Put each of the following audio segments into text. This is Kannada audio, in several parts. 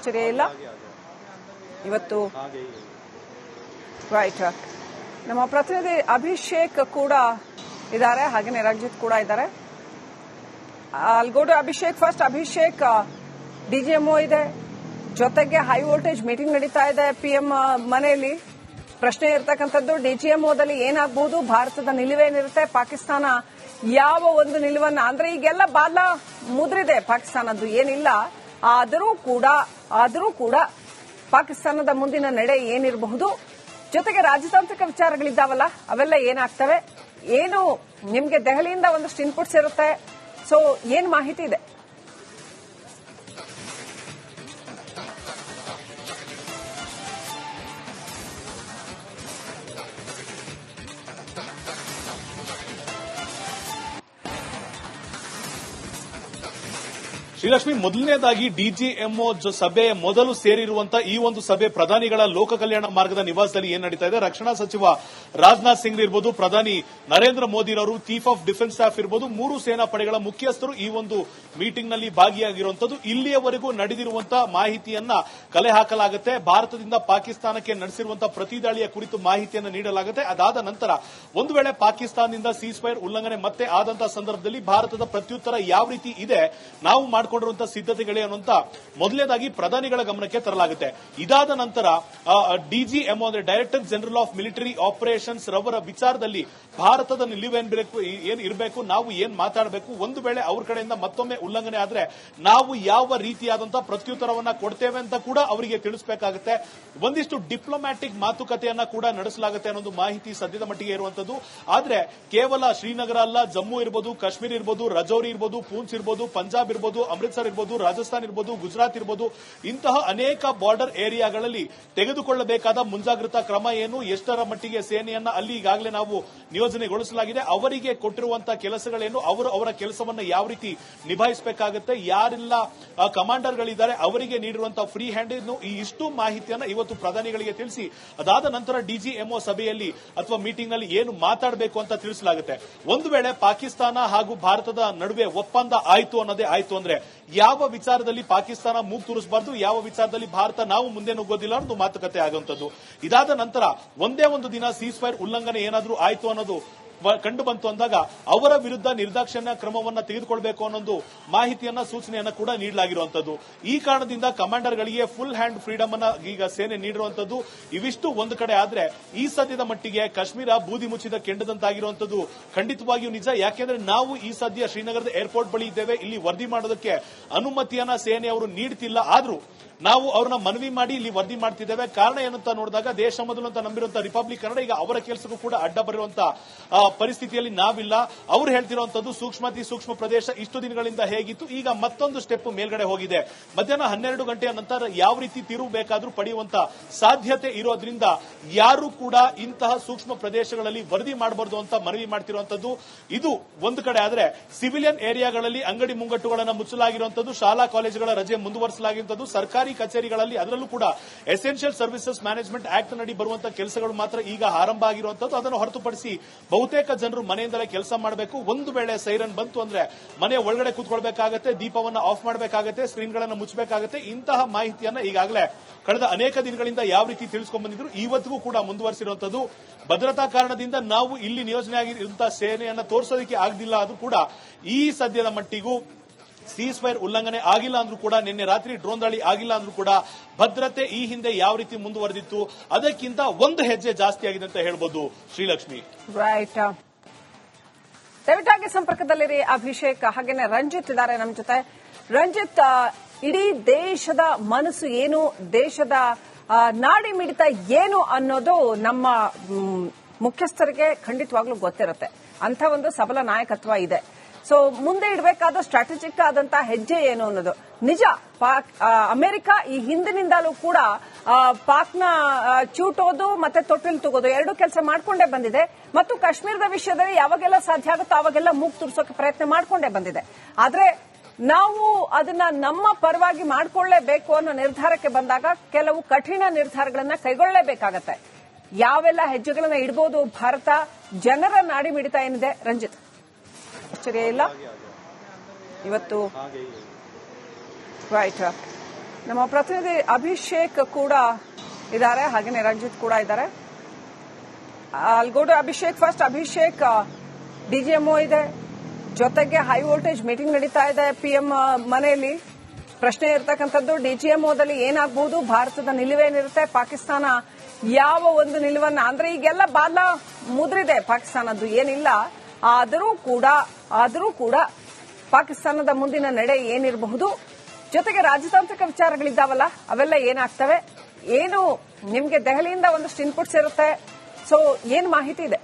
ಆಶ್ಚರ್ಯ ಇಲ್ಲ. ಇವತ್ತು ರೈಟ್ ನಮ್ಮ ಪ್ರತಿನಿಧಿ ಅಭಿಷೇಕ್ ಕೂಡ ಇದ್ದಾರೆ, ಹಾಗೇನೆ ರಂಜಿತ್ ಕೂಡ ಇದ್ದಾರೆ. ಟು ಅಭಿಷೇಕ್ ಫಸ್ಟ್ ಅಭಿಷೇಕ್ ಡಿಜಿಎಂಒ ಇದೆ. ಜೊತೆಗೆ ಹೈ ವೋಲ್ಟೇಜ್ ಮೀಟಿಂಗ್ ನಡೀತಾ ಇದೆ ಪಿಎಂ ಮನೆಯಲ್ಲಿ. ಪ್ರಶ್ನೆ ಇರ್ತಕ್ಕಂಥದ್ದು ಡಿಜಿಎಂಒದಲ್ಲಿ ಏನಾಗಬಹುದು ಭಾರತದ ನಿಲುವೇನಿರುತ್ತೆ ಪಾಕಿಸ್ತಾನ ಯಾವ ಒಂದು ನಿಲುವನ್ನ, ಅಂದ್ರೆ ಈಗೆಲ್ಲ ಬಾಲ ಮುದ್ರಿದೆ. ಪಾಕಿಸ್ತಾನದ್ದು ಏನಿಲ್ಲ. ಆದರೂ ಕೂಡ ಆದರೂ ಕೂಡ ಪಾಕಿಸ್ತಾನದ ಮುಂದಿನ ನಡೆ ಏನಿರಬಹುದು? ಜೊತೆಗೆ ರಾಜತಾಂತ್ರಿಕ ವಿಚಾರಗಳಿದ್ದಾವಲ್ಲ, ಅವೆಲ್ಲ ಏನಾಗ್ತವೆ? ಏನು ನಿಮ್ಗೆ ದೆಹಲಿಯಿಂದ ಒಂದಷ್ಟು ಇನ್ಪುಟ್ಸ್ ಇರುತ್ತೆ? ಸೊ ಏನ್ ಮಾಹಿತಿ ಇದೆ? ಶ್ರೀಲಕ್ಷ್ಮಿ ಮೊದಲನೇದಾಗಿ ಡಿಜಿಎಂಒ ಸಭೆ ಮೊದಲು ಸೇರಿರುವಂತಹ ಈ ಒಂದು ಸಭೆ ಪ್ರಧಾನಿಗಳ ಲೋಕ ಕಲ್ಯಾಣ ಮಾರ್ಗದ ನಿವಾಸದಲ್ಲಿ ಏನ್ ನಡೀತಾ ಇದೆ? ರಕ್ಷಣಾ ಸಚಿವ ರಾಜನಾಥ್ ಸಿಂಗ್ ಇರ್ಬೋದು, ಪ್ರಧಾನಿ ನರೇಂದ್ರ ಮೋದಿ ಅವರು ಚೀಫ್ ಆಫ್ ಡಿಫೆನ್ಸ್ ಸ್ಟಾಫ್ ಇರ್ಬೋದು, ಮೂರು ಸೇನಾ ಪಡೆಗಳ ಮುಖ್ಯಸ್ಥರು ಈ ಒಂದು ಮೀಟಿಂಗ್ನಲ್ಲಿ ಭಾಗಿಯಾಗಿರುವಂತದ್ದು ಇಲ್ಲಿಯವರೆಗೂ ನಡೆದಿರುವಂತಹ ಮಾಹಿತಿಯನ್ನ ಕಲೆ ಹಾಕಲಾಗುತ್ತೆ. ಭಾರತದಿಂದ ಪಾಕಿಸ್ತಾನಕ್ಕೆ ನಡೆಸಿರುವಂತಹ ಪ್ರತಿದಾಳಿಯ ಕುರಿತು ಮಾಹಿತಿಯನ್ನು ನೀಡಲಾಗುತ್ತೆ. ಅದಾದ ನಂತರ ಒಂದು ವೇಳೆ ಪಾಕಿಸ್ತಾನದಿಂದ ಸೀಸ್ ಫೈರ್ ಉಲ್ಲಂಘನೆ ಮತ್ತೆ ಆದಂತಹ ಸಂದರ್ಭದಲ್ಲಿ ಭಾರತದ ಪ್ರತ್ಯುತ್ತರ ಯಾವ ರೀತಿ ಇದೆ? ನಾವು ಮಾಡಿಕೊಂಡಿರುವಂತಹ ಸಿದ್ಧತೆಗಳೇ ಅನ್ನುವಂತ ಮೊದಲನೇದಾಗಿ ಪ್ರಧಾನಿಗಳ ಗಮನಕ್ಕೆ ತರಲಾಗುತ್ತೆ. ಇದಾದ ನಂತರ ಡಿಜಿಎಂಒ ಅಂದ್ರೆ director general of military operations ರವರ ವಿಚಾರದಲ್ಲಿ ಭಾರತದ ನಿಲುವೇನು ಏನ್ ಇರಬೇಕು, ನಾವು ಏನ್ ಮಾತಾಡಬೇಕು, ಒಂದು ವೇಳೆ ಅವ್ರ ಕಡೆಯಿಂದ ಮತ್ತೊಮ್ಮೆ ಉಲ್ಲಂಘನೆ ಆದ್ರೆ ನಾವು ಯಾವ ರೀತಿಯಾದಂತಹ ಪ್ರತ್ಯುತ್ತರವನ್ನ ಕೊಡ್ತೇವೆ ಅಂತ ಕೂಡ ಅವರಿಗೆ ತಿಳಿಸಬೇಕಾಗುತ್ತೆ. ಒಂದಿಷ್ಟು ಡಿಪ್ಲೊಮ್ಯಾಟಿಕ್ ಮಾತುಕತೆಯನ್ನ ಕೂಡ ನಡೆಸಲಾಗುತ್ತೆ ಅನ್ನೋದು ಮಾಹಿತಿ ಸದ್ಯದ ಮಟ್ಟಿಗೆ ಇರುವಂತದ್ದು. ಆದ್ರೆ ಕೇವಲ ಶ್ರೀನಗರ ಅಲ್ಲ, ಜಮ್ಮು ಇರ್ಬೋದು, ಕಾಶ್ಮೀರ್ ಇರ್ಬೋದು, ರಜೌರಿ ಇರ್ಬೋದು, ಪೂಂಚ್ ಇರ್ಬೋದು, ಪಂಜಾಬ್ ಇರ್ಬೋದು ಅಮೃತ್ಸರ್ ಇರ್ಬೋದು, ರಾಜಸ್ಥಾನ್ ಇರ್ಬೋದು, ಗುಜರಾತ್ ಇರ್ಬೋದು, ಇಂತಹ ಅನೇಕ ಬಾರ್ಡರ್ ಏರಿಯಾಗಳಲ್ಲಿ ತೆಗೆದುಕೊಳ್ಳಬೇಕಾದ ಮುಂಜಾಗ್ರತಾ ಕ್ರಮ ಏನು, ಎಷ್ಟರ ಮಟ್ಟಿಗೆ ಸೇನೆಯನ್ನ ಅಲ್ಲಿ ಈಗಾಗಲೇ ನಾವು ನಿಯೋಜನೆಗೊಳಿಸಲಾಗಿದೆ, ಅವರಿಗೆ ಕೊಟ್ಟಿರುವಂತಹ ಕೆಲಸಗಳೇನು, ಅವರು ಅವರ ಕೆಲಸವನ್ನ ಯಾವ ರೀತಿ ನಿಭಾಯಿಸಬೇಕಾಗುತ್ತೆ, ಯಾರೆಲ್ಲ ಕಮಾಂಡರ್ಗಳಿದ್ದಾರೆ, ಅವರಿಗೆ ನೀಡಿರುವಂತಹ ಫ್ರೀ ಹ್ಯಾಂಡ್ ಈ ಇಷ್ಟು ಮಾಹಿತಿಯನ್ನು ಇವತ್ತು ಪ್ರಧಾನಿಗಳಿಗೆ ತಿಳಿಸಿ, ಅದಾದ ನಂತರ ಡಿಜಿಎಂಒ ಸಭೆಯಲ್ಲಿ ಅಥವಾ ಮೀಟಿಂಗ್ನಲ್ಲಿ ಏನು ಮಾತಾಡಬೇಕು ಅಂತ ತಿಳಿಸಲಾಗುತ್ತೆ. ಒಂದು ವೇಳೆ ಪಾಕಿಸ್ತಾನ ಹಾಗೂ ಭಾರತದ ನಡುವೆ ಒಪ್ಪಂದ ಆಯಿತು ಅನ್ನೋದೇ ಆಯಿತು ಅಂದ್ರೆ ಯಾವ ವಿಚಾರದಲ್ಲಿ ಪಾಕಿಸ್ತಾನ ಮೂಗ್ ತೂರಿಸಬಾರ್ದು, ಯಾವ ವಿಚಾರದಲ್ಲಿ ಭಾರತ ನಾವು ಮುಂದೆ ನುಗ್ಗೋದಿಲ್ಲ ಅನ್ನೋದು ಮಾತುಕತೆ ಆಗುವಂತದ್ದು ಇದಾದ ನಂತರ ಒಂದೇ ಒಂದು ದಿನ ಸೀಸ್ ಫೈರ್ ಉಲ್ಲಂಘನೆ ಏನಾದರೂ ಆಯಿತು ಅನ್ನೋದು ಕಂಡು ಬಂತು ಅಂದಾಗ ಅವರ ವಿರುದ್ಧ ನಿರ್ದಾಕ್ಷಿಣ್ಯ ಕ್ರಮವನ್ನ ತೆಗೆದುಕೊಳ್ಬೇಕು ಅನ್ನೊಂದು ಮಾಹಿತಿಯನ್ನ ಸೂಚನೆಯನ್ನ ಕೂಡ ನೀಡಲಾಗಿರುವಂತದ್ದು ಈ ಕಾರಣದಿಂದ ಕಮಾಂಡರ್ ಗಳಿಗೆ ಫುಲ್ ಹ್ಯಾಂಡ್ ಫ್ರೀಡಮ್ ಅನ್ನ ಈಗ ಸೇನೆ ನೀಡಿರುವಂತದ್ದು ಇವಿಷ್ಟು ಒಂದು ಕಡೆ ಆದ್ರೆ ಈ ಸದ್ಯದ ಮಟ್ಟಿಗೆ ಕಾಶ್ಮೀರ ಬೂದಿ ಮುಚ್ಚಿದ ಕೆಂಡದಂತಾಗಿರುವಂತದ್ದು ಖಂಡಿತವಾಗಿಯೂ ನಿಜ. ಯಾಕೆಂದ್ರೆ ನಾವು ಈ ಸದ್ಯ ಶ್ರೀನಗರದ ಏರ್ಪೋರ್ಟ್ ಬಳಿ ಇದ್ದೇವೆ. ಇಲ್ಲಿ ವರದಿ ಮಾಡೋದಕ್ಕೆ ಅನುಮತಿಯನ್ನ ಸೇನೆ ಅವರು ನೀಡ್ತಿಲ್ಲ. ಆದರೂ ನಾವು ಅವ್ರನ್ನ ಮನವಿ ಮಾಡಿ ಇಲ್ಲಿ ವರದಿ ಮಾಡ್ತಿದ್ದೇವೆ. ಕಾರಣ ಏನಂತ ನೋಡಿದಾಗ ದೇಶ ಮೊದಲು ಅಂತ ನಂಬಿರುವಂತಹ ರಿಪಬ್ಲಿಕ್ ಕನ್ನಡ ಈಗ ಅವರ ಕೆಲಸಕ್ಕೂ ಕೂಡ ಅಡ್ಡ ಬರುವಂತ ಆ, ಪರಿಸ್ಥಿತಿಯಲ್ಲಿ ನಾವಿಲ್ಲ. ಅವ್ರು ಹೇಳ್ತಿರುವಂತದ್ದು ಸೂಕ್ಷ್ಮತಿ ಸೂಕ್ಷ್ಮ ಪ್ರದೇಶ ಇಷ್ಟು ದಿನಗಳಿಂದ ಹೇಗಿತ್ತು. ಈಗ ಮತ್ತೊಂದು ಸ್ಟೆಪ್ ಮೇಲ್ಗಡೆ ಹೋಗಿದೆ. ಮಧ್ಯಾಹ್ನ ಹನ್ನೆರಡು ಗಂಟೆಯ ನಂತರ ಯಾವ ರೀತಿ ತಿರುವು ಬೇಕಾದರೂ ಪಡೆಯುವಂತ ಸಾಧ್ಯತೆ ಇರೋದ್ರಿಂದ ಯಾರು ಕೂಡ ಇಂತಹ ಸೂಕ್ಷ್ಮ ಪ್ರದೇಶಗಳಲ್ಲಿ ವರದಿ ಮಾಡಬಾರದು ಅಂತ ಮನವಿ ಮಾಡ್ತಿರುವಂತದ್ದು ಇದು ಒಂದು ಕಡೆ ಆದ್ರೆ ಸಿವಿಲಿಯನ್ ಏರಿಯಾಗಳಲ್ಲಿ ಅಂಗಡಿ ಮುಂಗಟ್ಟುಗಳನ್ನು ಮುಚ್ಚಲಾಗಿರುವಂತದ್ದು ಶಾಲಾ ಕಾಲೇಜುಗಳ ರಜೆ ಮುಂದುವರಿಸಲಾಗಿರುವಂತದ್ದು ಸರ್ಕಾರಿ ಕಚೇರಿಗಳಲ್ಲಿ ಅದರಲ್ಲೂ ಕೂಡ ಎಸೆನ್ಷಿಯಲ್ ಸರ್ವಿಸಸ್ ಮ್ಯಾನೇಜ್ಮೆಂಟ್ ಆಕ್ಟ್ ನಡಿ ಬರುವಂತಹ ಕೆಲಸಗಳು ಮಾತ್ರ ಈಗ ಆರಂಭ ಆಗಿರುವಂತದ್ದು ಅದನ್ನು ಹೊರತುಪಡಿಸಿ ಬಹುತೇಕ ಜನರು ಮನೆಯಿಂದಲೇ ಕೆಲಸ ಮಾಡಬೇಕು. ಒಂದು ವೇಳೆ ಸೈರನ್ ಬಂತು ಅಂದ್ರೆ ಮನೆ ಒಳಗಡೆ ಕೂತ್ಕೊಳ್ಬೇಕಾಗತ್ತೆ, ದೀಪವನ್ನ ಆಫ್ ಮಾಡಬೇಕಾಗತ್ತೆ, ಸ್ಕ್ರೀನ್ಗಳನ್ನು ಮುಚ್ಚಬೇಕಾಗತ್ತೆ, ಇಂತಹ ಮಾಹಿತಿಯನ್ನ ಈಗಾಗಲೇ ಕಳೆದ ಅನೇಕ ದಿನಗಳಿಂದ ಯಾವ ರೀತಿ ತಿಳಿಸ್ಕೊಂಡ್ ಬಂದಿದ್ರು ಇವತ್ತಿಗೂ ಕೂಡ ಮುಂದುವರಿಸಿರುವಂತದ್ದು ಭದ್ರತಾ ಕಾರಣದಿಂದ ನಾವು ಇಲ್ಲಿ ನಿಯೋಜನೆ ಆಗಿರುವಂತಹ ಸೇನೆಯನ್ನ ತೋರಿಸೋದಕ್ಕೆ ಆಗದಿಲ್ಲ ಆದ್ರೂ ಕೂಡ ಈ ಸದ್ಯದ ಮಟ್ಟಿಗೂ ಸೀಸ್ ಫೈರ್ ಉಲ್ಲಂಘನೆ ಆಗಿಲ್ಲ ಅಂದ್ರೂ ಕೂಡ, ನಿನ್ನೆ ರಾತ್ರಿ ಡ್ರೋನ್ ದಾಳಿ ಆಗಿಲ್ಲ ಅಂದ್ರೂ ಕೂಡ ಭದ್ರತೆ ಈ ಹಿಂದೆ ಯಾವ ರೀತಿ ಮುಂದುವರೆದಿತ್ತು, ಅದಕ್ಕಿಂತ ಒಂದು ಹೆಜ್ಜೆ ಜಾಸ್ತಿ ಆಗಿದೆ ಅಂತ ಹೇಳ್ಬೋದು ಶ್ರೀಲಕ್ಷ್ಮಿ. ರೈಟ್ ದಯವಿಟ್ಟಾಗಿ ಸಂಪರ್ಕದಲ್ಲಿರಿ ಅಭಿಷೇಕ್, ಹಾಗೇನೆ ರಂಜಿತ್ ಇದ್ದಾರೆ ನಮ್ಮ ಜೊತೆ. ರಂಜಿತ್ ಇಡೀ ದೇಶದ ಮನಸ್ಸು ಏನು, ದೇಶದ ನಾಡಿ ಮಿಡಿತ ಏನು ಅನ್ನೋದು ನಮ್ಮ ಮುಖ್ಯಸ್ಥರಿಗೆ ಖಂಡಿತವಾಗ್ಲೂ ಗೊತ್ತಿರುತ್ತೆ. ಅಂತ ಒಂದು ಸಬಲ ನಾಯಕತ್ವ ಇದೆ. ಸೊ ಮುಂದೆ ಇಡಬೇಕಾದ ಸ್ಟ್ರಾಟಜಿಕ್ ಆದಂತಹ ಹೆಜ್ಜೆ ಏನು ಅನ್ನೋದು. ನಿಜ, ಪಾಕ್ ಅಮೆರಿಕ ಈ ಹಿಂದಿನಿಂದಲೂ ಕೂಡ ಪಾಕ್ನ ಚೂಟೋದು ಮತ್ತೆ ತೊಟ್ಟಿಲು ತಗೋದು ಎರಡು ಕೆಲಸ ಮಾಡ್ಕೊಂಡೇ ಬಂದಿದೆ. ಮತ್ತು ಕಾಶ್ಮೀರದ ವಿಷಯದಲ್ಲಿ ಯಾವಾಗೆಲ್ಲ ಸಾಧ್ಯ ಆಗುತ್ತೋ ಅವಾಗೆಲ್ಲ ಮೂಗ್ ತುರ್ಸೋಕೆ ಪ್ರಯತ್ನ ಮಾಡ್ಕೊಂಡೇ ಬಂದಿದೆ. ಆದ್ರೆ, ನಾವು ಅದನ್ನ ನಮ್ಮ ಪರವಾಗಿ ಮಾಡಿಕೊಳ್ಳೇಬೇಕು ಅನ್ನೋ ನಿರ್ಧಾರಕ್ಕೆ ಬಂದಾಗ ಕೆಲವು ಕಠಿಣ ನಿರ್ಧಾರಗಳನ್ನ ಕೈಗೊಳ್ಳಲೇಬೇಕಾಗತ್ತೆ. ಯಾವೆಲ್ಲ ಹೆಜ್ಜೆಗಳನ್ನ ಇಡಬಹುದು ಭಾರತ ಜನರ ನಾಡಿ ಮಿಡಿತ ಏನಿದೆ? ರಂಜಿತ್. ಆಶ್ಚರ್ಯ ಇಲ್ಲ. ಇವತ್ತು ರೈಟ್ ನಮ್ಮ ಪ್ರತಿನಿಧಿ ಅಭಿಷೇಕ್ ಕೂಡ ಇದ್ದಾರೆ, ಹಾಗೇನೆ ರಂಜಿತ್ ಕೂಡ ಇದ್ದಾರೆ. ಅಲ್ಗೋಡು ಅಭಿಷೇಕ್ ಫಸ್ಟ್ ಅಭಿಷೇಕ್ ಡಿಜಿಎಂಒ ಇದೆ. ಜೊತೆಗೆ ಹೈ ವೋಲ್ಟೇಜ್ ಮೀಟಿಂಗ್ ನಡೀತಾ ಇದೆ ಪಿಎಂ ಮನೆಯಲ್ಲಿ. ಪ್ರಶ್ನೆ ಇರತಕ್ಕಂಥದ್ದು ಡಿಜಿಎಂಒದಲ್ಲಿ ಏನಾಗಬಹುದು ಭಾರತದ ನಿಲುವೇನಿರುತ್ತೆ ಪಾಕಿಸ್ತಾನ ಯಾವ ಒಂದು ನಿಲುವನ್ನ? ಅಂದ್ರೆ ಈಗೆಲ್ಲ ಬಾಲ ಮುದ್ರಿದೆ. ಪಾಕಿಸ್ತಾನದ್ದು ಏನಿಲ್ಲ. ಆದರೂ ಕೂಡ ಆದರೂ ಕೂಡ ಪಾಕಿಸ್ತಾನದ ಮುಂದಿನ ನಡೆ ಏನಿರಬಹುದು? ಜೊತೆಗೆ ರಾಜತಾಂತ್ರಿಕ ವಿಚಾರಗಳಿದ್ದಾವಲ್ಲ, ಅವೆಲ್ಲ ಏನಾಗ್ತವೆ? ಏನು ನಿಮಗೆ ದೆಹಲಿಯಿಂದ ಒಂದಷ್ಟು ಇನ್ಪುಟ್ಸ್ ಇರುತ್ತೆ ಸೊ ಏನು ಮಾಹಿತಿ ಇದೆ?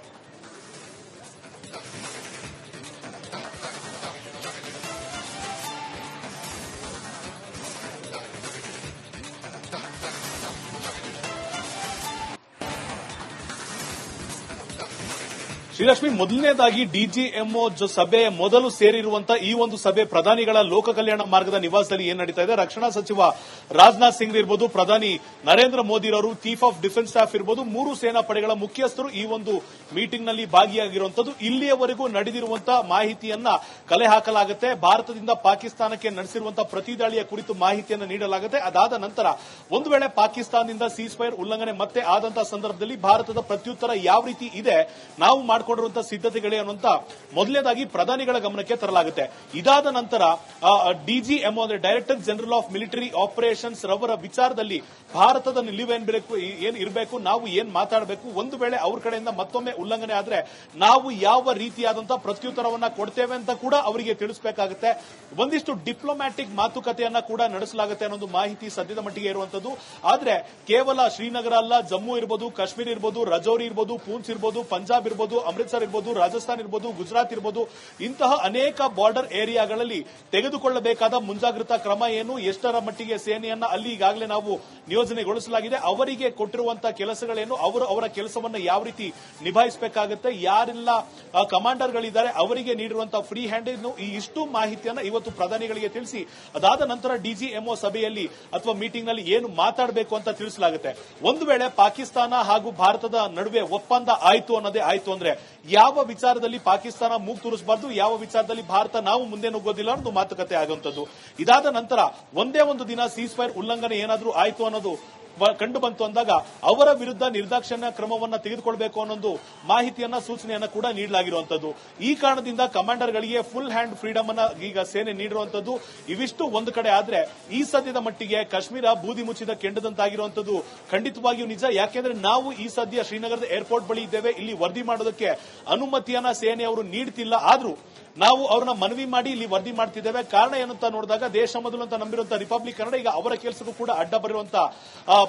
ಶ್ರೀಲಕ್ಷ್ಮಿ ಮೊದಲನೇದಾಗಿ ಡಿಜಿಎಂಒ ಸಭೆ ಮೊದಲು ಸೇರಿರುವಂತಹ ಈ ಒಂದು ಸಭೆ ಪ್ರಧಾನಿಗಳ ಲೋಕ ಕಲ್ಯಾಣ ಮಾರ್ಗದ ನಿವಾಸದಲ್ಲಿ ಏನ್ ನಡೀತಾ ಇದೆ? ರಕ್ಷಣಾ ಸಚಿವ ರಾಜನಾಥ್ ಸಿಂಗ್ ಇರ್ಬೋದು, ಪ್ರಧಾನಿ ನರೇಂದ್ರ ಮೋದಿ ಅವರು ಚೀಫ್ ಆಫ್ ಡಿಫೆನ್ಸ್ ಸ್ಟಾಫ್ ಇರ್ಬೋದು, ಮೂರು ಸೇನಾ ಪಡೆಗಳ ಮುಖ್ಯಸ್ಥರು ಈ ಒಂದು ಮೀಟಿಂಗ್ನಲ್ಲಿ ಭಾಗಿಯಾಗಿರುವಂತದ್ದು. ಇಲ್ಲಿಯವರೆಗೂ ನಡೆದಿರುವಂತಹ ಮಾಹಿತಿಯನ್ನ ಕಲೆ ಹಾಕಲಾಗುತ್ತೆ. ಭಾರತದಿಂದ ಪಾಕಿಸ್ತಾನಕ್ಕೆ ನಡೆಸಿರುವಂತಹ ಪ್ರತಿದಾಳಿಯ ಕುರಿತು ಮಾಹಿತಿಯನ್ನು ನೀಡಲಾಗುತ್ತೆ. ಅದಾದ ನಂತರ ಒಂದು ವೇಳೆ ಪಾಕಿಸ್ತಾನದಿಂದ ಸೀಸ್ ಫೈರ್ ಉಲ್ಲಂಘನೆ ಮತ್ತೆ ಆದಂತಹ ಸಂದರ್ಭದಲ್ಲಿ ಭಾರತದ ಪ್ರತ್ಯುತ್ತರ ಯಾವ ರೀತಿ ಇದೆ? ನಾವು ಮಾಡಿಕೊಂಡಿರುವಂತಹ ಸಿದ್ಧತೆಗಳೇ ಅನ್ನುವಂತ ಮೊದಲನೇದಾಗಿ ಪ್ರಧಾನಿಗಳ ಗಮನಕ್ಕೆ ತರಲಾಗುತ್ತೆ. ಇದಾದ ನಂತರ ಡಿಜಿಎಂಒ ಅಂದ್ರೆ director general of military operations ರವರ ವಿಚಾರದಲ್ಲಿ ಭಾರತದ ನಿಲುವೇನ್ ಬೇಕು ಏನ್ ಇರಬೇಕು, ನಾವು ಏನ್ ಮಾತಾಡಬೇಕು, ಒಂದು ವೇಳೆ ಅವ್ರ ಕಡೆಯಿಂದ ಮತ್ತೊಮ್ಮೆ ಉಲ್ಲಂಘನೆ ಆದ್ರೆ ನಾವು ಯಾವ ರೀತಿಯಾದಂತಹ ಪ್ರತ್ಯುತ್ತರವನ್ನ ಕೊಡ್ತೇವೆ ಅಂತ ಕೂಡ ಅವರಿಗೆ ತಿಳಿಸಬೇಕಾಗುತ್ತೆ. ಒಂದಿಷ್ಟು ಡಿಪ್ಲೊಮ್ಯಾಟಿಕ್ ಮಾತುಕತೆಯನ್ನ ಕೂಡ ನಡೆಸಲಾಗುತ್ತೆ ಅನ್ನೋದು ಮಾಹಿತಿ ಸದ್ಯದ ಮಟ್ಟಿಗೆ ಇರುವಂತದ್ದು. ಆದ್ರೆ ಕೇವಲ ಶ್ರೀನಗರ ಅಲ್ಲ, ಜಮ್ಮು ಇರ್ಬೋದು, ಕಾಶ್ಮೀರ್ ಇರ್ಬೋದು, ರಜೌರಿ ಇರ್ಬೋದು, ಪೂಂಚ್ ಇರ್ಬೋದು, ಪಂಜಾಬ್ ಇರ್ಬೋದು ಅಮೃತ್ಸರ್ ಇರ್ಬೋದು, ರಾಜಸ್ಥಾನ್ ಇರ್ಬೋದು, ಗುಜರಾತ್ ಇರ್ಬೋದು, ಇಂತಹ ಅನೇಕ ಬಾರ್ಡರ್ ಏರಿಯಾಗಳಲ್ಲಿ ತೆಗೆದುಕೊಳ್ಳಬೇಕಾದ ಮುಂಜಾಗ್ರತಾ ಕ್ರಮ ಏನು, ಎಷ್ಟರ ಮಟ್ಟಿಗೆ ಸೇನೆಯನ್ನ ಅಲ್ಲಿ ಈಗಾಗಲೇ ನಾವು ನಿಯೋಜನೆಗೊಳಿಸಲಾಗಿದೆ, ಅವರಿಗೆ ಕೊಟ್ಟಿರುವಂತಹ ಕೆಲಸಗಳೇನು, ಅವರು ಅವರ ಕೆಲಸವನ್ನು ಯಾವ ರೀತಿ ನಿಭಾಯಿಸಬೇಕಾಗುತ್ತೆ, ಯಾರೆಲ್ಲ ಕಮಾಂಡರ್ಗಳಿದ್ದಾರೆ, ಅವರಿಗೆ ನೀಡಿರುವಂತಹ ಫ್ರೀ ಹ್ಯಾಂಡ್ ಈ ಇಷ್ಟು ಮಾಹಿತಿಯನ್ನು ಇವತ್ತು ಪ್ರಧಾನಿಗಳಿಗೆ ತಿಳಿಸಿ, ಅದಾದ ನಂತರ ಡಿಜಿಎಂಒ ಸಭೆಯಲ್ಲಿ ಅಥವಾ ಮೀಟಿಂಗ್ನಲ್ಲಿ ಏನು ಮಾತಾಡಬೇಕು ಅಂತ ತಿಳಿಸಲಾಗುತ್ತೆ. ಒಂದು ವೇಳೆ ಪಾಕಿಸ್ತಾನ ಹಾಗೂ ಭಾರತದ ನಡುವೆ ಒಪ್ಪಂದ ಆಯಿತು ಅನ್ನೋದೇ ಆಯಿತು ಅಂದ್ರೆ ಯಾವ ವಿಚಾರದಲ್ಲಿ ಪಾಕಿಸ್ತಾನ ಮೂಗ್ ತೂರಿಸಬಾರ್ದು, ಯಾವ ವಿಚಾರದಲ್ಲಿ ಭಾರತ ನಾವು ಮುಂದೆ ನುಗ್ಗೋದಿಲ್ಲ ಅನ್ನೋದು ಮಾತುಕತೆ ಆಗುವಂತದ್ದು ಇದಾದ ನಂತರ ಒಂದೇ ಒಂದು ದಿನ ಸೀಸ್ ಫೈರ್ ಉಲ್ಲಂಘನೆ ಏನಾದರೂ ಆಯಿತು ಅನ್ನೋದು ಕಂಡು ಬಂತು ಅಂದಾಗ ಅವರ ವಿರುದ್ಧ ನಿರ್ದಾಕ್ಷಿಣ್ಯ ಕ್ರಮವನ್ನ ತೆಗೆದುಕೊಳ್ಬೇಕು ಅನ್ನೊಂದು ಮಾಹಿತಿಯನ್ನ, ಸೂಚನೆಯನ್ನ ಕೂಡ ನೀಡಲಾಗಿರುವಂತದ್ದು ಈ ಕಾರಣದಿಂದ ಕಮಾಂಡರ್ಗಳಿಗೆ ಫುಲ್ ಹ್ಯಾಂಡ್ ಫ್ರೀಡಮ್ ಅನ್ನ ಈಗ ಸೇನೆ ನೀಡಿರುವಂತದ್ದು ಇವಿಷ್ಟು ಒಂದು ಕಡೆ ಆದ್ರೆ ಈ ಸದ್ಯದ ಮಟ್ಟಿಗೆ ಕಾಶ್ಮೀರ ಬೂದಿ ಮುಚ್ಚಿದ ಕೆಂಡದಂತಾಗಿರುವಂತದ್ದು ಖಂಡಿತವಾಗಿಯೂ ನಿಜ. ಯಾಕೆಂದ್ರೆ ನಾವು ಈ ಸದ್ಯ ಶ್ರೀನಗರದ ಏರ್ಪೋರ್ಟ್ ಬಳಿ ಇದ್ದೇವೆ. ಇಲ್ಲಿ ವರದಿ ಮಾಡೋದಕ್ಕೆ ಅನುಮತಿಯನ್ನ ಸೇನೆಯವರು ನೀಡ್ತಿಲ್ಲ. ಆದ್ರೂ ನಾವು ಅವ್ರನ್ನ ಮನವಿ ಮಾಡಿ ಇಲ್ಲಿ ವರದಿ ಮಾಡ್ತಿದ್ದೇವೆ. ಕಾರಣ ಏನಂತ ನೋಡಿದಾಗ ದೇಶ ಮೊದಲು ಅಂತ ನಂಬಿರುವಂತಹ ರಿಪಬ್ಲಿಕ್ ಕನ್ನಡ ಈಗ ಅವರ ಕೆಲಸಕ್ಕೂ ಕೂಡ ಅಡ್ಡ ಬರುವಂತ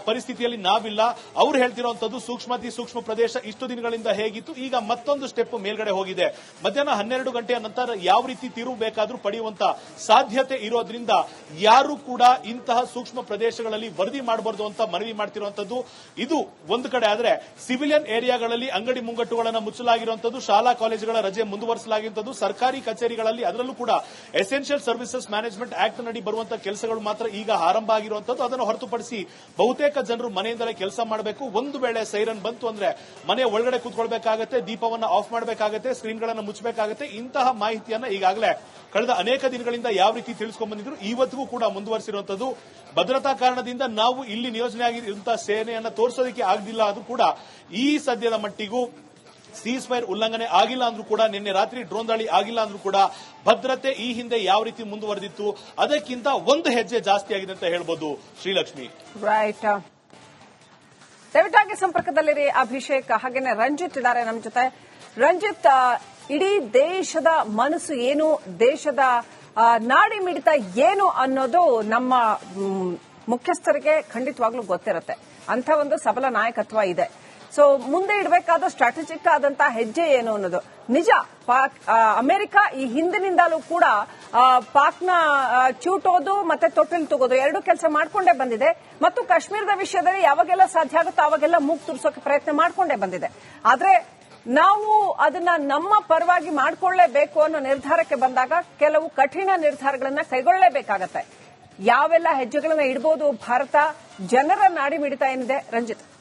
ಪರಿಸ್ಥಿತಿಯಲ್ಲಿ ನಾವಿಲ್ಲ. ಅವ್ರು ಹೇಳ್ತಿರುವಂತದ್ದು ಸೂಕ್ಷ್ಮಾತಿ ಸೂಕ್ಷ್ಮ ಪ್ರದೇಶ ಇಷ್ಟು ದಿನಗಳಿಂದ ಹೇಗಿತ್ತು, ಈಗ ಮತ್ತೊಂದು ಸ್ಟೆಪ್ ಮೇಲ್ಗಡೆ ಹೋಗಿದೆ. ಮಧ್ಯಾಹ್ನ ಹನ್ನೆರಡು ಗಂಟೆಯ ನಂತರ ಯಾವ ರೀತಿ ತಿರುವು ಬೇಕಾದ್ರೂ ಪಡೆಯುವಂತ ಸಾಧ್ಯತೆ ಇರೋದ್ರಿಂದ ಯಾರು ಕೂಡ ಇಂತಹ ಸೂಕ್ಷ್ಮ ಪ್ರದೇಶಗಳಲ್ಲಿ ವರದಿ ಮಾಡಬಾರದು ಅಂತ ಮನವಿ ಮಾಡ್ತಿರುವಂತದ್ದು ಇದು ಒಂದು ಕಡೆ ಆದ್ರೆ ಸಿವಿಲಿಯನ್ ಏರಿಯಾಗಳಲ್ಲಿ ಅಂಗಡಿ ಮುಂಗಟ್ಟುಗಳನ್ನು ಮುಚ್ಚಲಾಗಿರುವಂತದ್ದು ಶಾಲಾ ಕಾಲೇಜುಗಳ ರಜೆ ಮುಂದುವರಿಸಲಾಗಿರುವಂತದ್ದು ಸರ್ಕಾರಿ ಕಚೇರಿಗಳಲ್ಲಿ ಅದರಲ್ಲೂ ಕೂಡ ಎಸೆನ್ಷಿಯಲ್ ಸರ್ವಿಸಸ್ ಮ್ಯಾನೇಜ್ಮೆಂಟ್ ಆಕ್ಟ್ ನಡಿ ಬರುವಂತಹ ಕೆಲಸಗಳು ಮಾತ್ರ ಈಗ ಆರಂಭ ಆಗಿರುವಂತದ್ದು. ಅದನ್ನು ಹೊರತುಪಡಿಸಿ ಬಹುತೇಕ ಜನರು ಮನೆಯಿಂದಲೇ ಕೆಲಸ ಮಾಡಬೇಕು. ಒಂದು ವೇಳೆ ಸೈರನ್ ಬಂತು ಅಂದ್ರೆ ಮನೆ ಒಳಗಡೆ ಕೂತ್ಕೊಳ್ಬೇಕಾಗತ್ತೆ, ದೀಪವನ್ನ ಆಫ್ ಮಾಡಬೇಕಾಗತ್ತೆ, ಸ್ಕ್ರೀನ್ಗಳನ್ನು ಮುಚ್ಚಬೇಕಾಗತ್ತೆ. ಇಂತಹ ಮಾಹಿತಿಯನ್ನ ಈಗಾಗಲೇ ಕಳೆದ ಅನೇಕ ದಿನಗಳಿಂದ ಯಾವ ರೀತಿ ತಿಳಿಸ್ಕೊಂಡ್ ಬಂದಿದ್ರು ಇವತ್ತಿಗೂ ಕೂಡ ಮುಂದುವರೆಸಿರುವಂತದ್ದು. ಭದ್ರತಾ ಕಾರಣದಿಂದ ನಾವು ಇಲ್ಲಿ ನಿಯೋಜನೆ ಆಗಿರುವಂತಹ ಸೇನೆಯನ್ನ ತೋರಿಸೋದಕ್ಕೆ ಆಗಲಿಲ್ಲ ಅದು ಕೂಡ ಈ ಸದ್ಯದ ಮಟ್ಟಿಗೂ ಸೀಸ್ ಫೈರ್ ಉಲ್ಲಂಘನೆ ಆಗಿಲ್ಲ ಅಂದ್ರೂ ಕೂಡ, ನಿನ್ನೆ ರಾತ್ರಿ ಡ್ರೋನ್ ದಾಳಿ ಆಗಿಲ್ಲ ಅಂದ್ರೂ ಕೂಡ ಭದ್ರತೆ ಈ ಹಿಂದೆ ಯಾವ ರೀತಿ ಮುಂದುವರೆದಿತ್ತು, ಅದಕ್ಕಿಂತ ಒಂದು ಹೆಜ್ಜೆ ಜಾಸ್ತಿ ಆಗಿದೆ ಅಂತ ಹೇಳ್ಬೋದು ಶ್ರೀಲಕ್ಷ್ಮಿ. ರೈಟ್ ದಯವಿಟ್ಟಾಗಿ ಸಂಪರ್ಕದಲ್ಲಿರಿ ಅಭಿಷೇಕ್, ಹಾಗೇನೆ ರಂಜಿತ್ ಇದ್ದಾರೆ ನಮ್ಮ ಜೊತೆ. ರಂಜಿತ್ ಇಡೀ ದೇಶದ ಮನಸ್ಸು ಏನು, ದೇಶದ ನಾಡಿ ಮಿಡಿತ ಏನು ಅನ್ನೋದು ನಮ್ಮ ಮುಖ್ಯಸ್ಥರಿಗೆ ಖಂಡಿತವಾಗ್ಲೂ ಗೊತ್ತಿರುತ್ತೆ. ಅಂತ ಒಂದು ಸಬಲ ನಾಯಕತ್ವ ಇದೆ. ಸೊ ಮುಂದೆ ಇಡಬೇಕಾದ ಸ್ಟ್ರಾಟಜಿಕ್ ಆದಂತಹ ಹೆಜ್ಜೆ ಏನು ಅನ್ನೋದು. ನಿಜ, ಪಾಕ್ ಅಮೆರಿಕ ಈ ಹಿಂದಿನಿಂದಲೂ ಕೂಡ ಪಾಕ್ನ ಚೂಟೋದು ಮತ್ತೆ ತೊಟ್ಟಿಲು ತಗೋದು ಎರಡು ಕೆಲಸ ಮಾಡ್ಕೊಂಡೇ ಬಂದಿದೆ. ಮತ್ತು ಕಾಶ್ಮೀರದ ವಿಷಯದಲ್ಲಿ ಯಾವಾಗೆಲ್ಲ ಸಾಧ್ಯ ಆಗುತ್ತೋ ಅವಾಗೆಲ್ಲ ಮೂಗ್ ತುರ್ಸೋಕೆ ಪ್ರಯತ್ನ ಮಾಡ್ಕೊಂಡೇ ಬಂದಿದೆ. ಆದ್ರೆ, ನಾವು ಅದನ್ನ ನಮ್ಮ ಪರವಾಗಿ ಮಾಡಿಕೊಳ್ಳೇಬೇಕು ಅನ್ನೋ ನಿರ್ಧಾರಕ್ಕೆ ಬಂದಾಗ ಕೆಲವು ಕಠಿಣ ನಿರ್ಧಾರಗಳನ್ನ ಕೈಗೊಳ್ಳಲೇಬೇಕಾಗತ್ತೆ. ಯಾವೆಲ್ಲ ಹೆಜ್ಜೆಗಳನ್ನ ಇಡಬಹುದು ಭಾರತ ಜನರ ನಾಡಿ ಮಿಡಿತಾ ಏನಿದೆ? ರಂಜಿತ್.